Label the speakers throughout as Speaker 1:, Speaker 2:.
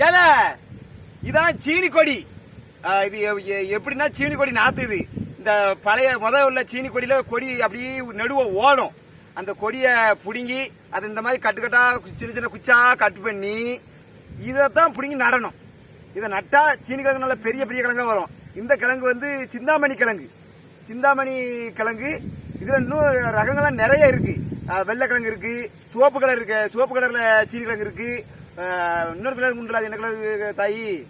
Speaker 1: ஏன்னா இதான் சீனி கொடி. இது எ- எப்படின்னா சீனி கொடி நாத்து இது. இந்த பழைய முத உள்ள சீனி கொடியில கொடி அப்படியே நடுவ ஓடும். அந்த கொடியை பிடுங்கி அது இந்த மாதிரி கட்டுக்கட்டா சின்ன சின்ன குச்சா கட் பண்ணி இதைத்தான் பிடுங்கி நடணும். இதை நட்டா சீனி கிழங்கு நல்ல பெரிய பெரிய கிழங்கா வரும். இந்த கிழங்கு வந்து சிந்தாமணி கிழங்கு. சிந்தாமணி கிழங்கு. இதுல இன்னும் ரகங்கள்லாம் நிறைய இருக்கு. வெள்ளை கிழங்கு இருக்கு. சிவப்பு கலர் இருக்கு. சிவப்பு கலர்ல சீனி கிழங்கு இருக்கு. இன்னொரு கலர் உண்டுல அது என்ன கலர் தாயி?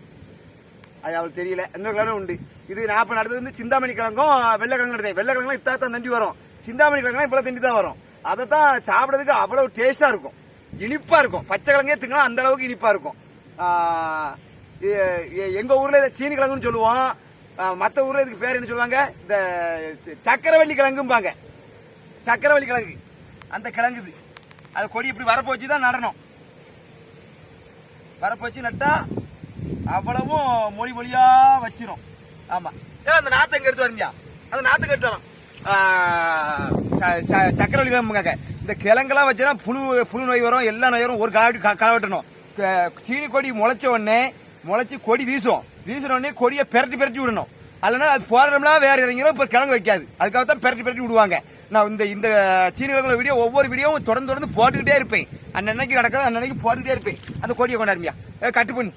Speaker 1: அது அவளுக்கு தெரியல. இன்னொரு கலரும் உண்டு. இது நான் இப்போ நடந்தது வந்து சிந்தாமணி கிழங்கும் வெள்ளை கிழங்கு நடந்தேன் வெள்ளை கிழங்குலாம் இத்தா தான் தண்டி வரும். சிந்தாமணி கிழங்குலாம் இவ்வளோ தண்டி தான் வரும். அதை தான் சாப்பிடறதுக்கு அவ்வளவு டேஸ்டா இருக்கும். இனிப்பா இருக்கும். பச்சை கிழங்கே திங்கலாம் அந்த அளவுக்கு இனிப்பா இருக்கும். எங்கள் ஊரில் எங்க ஊர்ல இதை சீனி கிழங்குன்னு சொல்லுவோம். மற்ற மத்த ஊர்ல இதுக்கு பேர் என்ன சொல்லுவாங்க? இந்த ச- சக்கரவள்ளி கிழங்கும்பாங்க. சக்கரவள்ளி கிழங்கு. அந்த கிழங்குது. அது கொடி இப்படி வரப்போ வச்சு தான் நடணும். வரப்ப வச்சு நட்டா அவ்வளவும் மொழி மொழியா வச்சிரும். ஆமா. ஏன் அந்த நாத்தை எங்க எடுத்து வரீங்க அந்த நாத்தை கட்டு வரோம் சக்கரவள்ளி கிழங்குங்க இந்த கிழங்கெல்லாம் வச்சுனா புழு புழு நோய் வரும் எல்லா நோய் வரும். ஒரு காலி களை வெட்டணும். சீனி கொடி முளைச்ச உடனே முளைச்சி கொடி வீசும். வீசின உடனே கொடியை பெரட்டி பெரட்டி விடணும். அல்லனா அது போறோம்லாம் வேற இறங்கிடும் இப்போ கிழங்கு வைக்காது. அதுக்காக தான் பெரட்டி பெரட்டி விடுவாங்க. நான் இந்த இந்த சீனி வீடியோ ஒவ்வொரு வீடியோவும் தொடர்ந்து தொடர்ந்து போட்டுக்கிட்டே இருப்பேன். அன்னன்னைக்கு நடக்காது அன்னன்னைக்கு போட்டுக்கிட்டே இருப்பேன். அந்த கோடியை கொண்டாருமியா கட்டு பண்ணி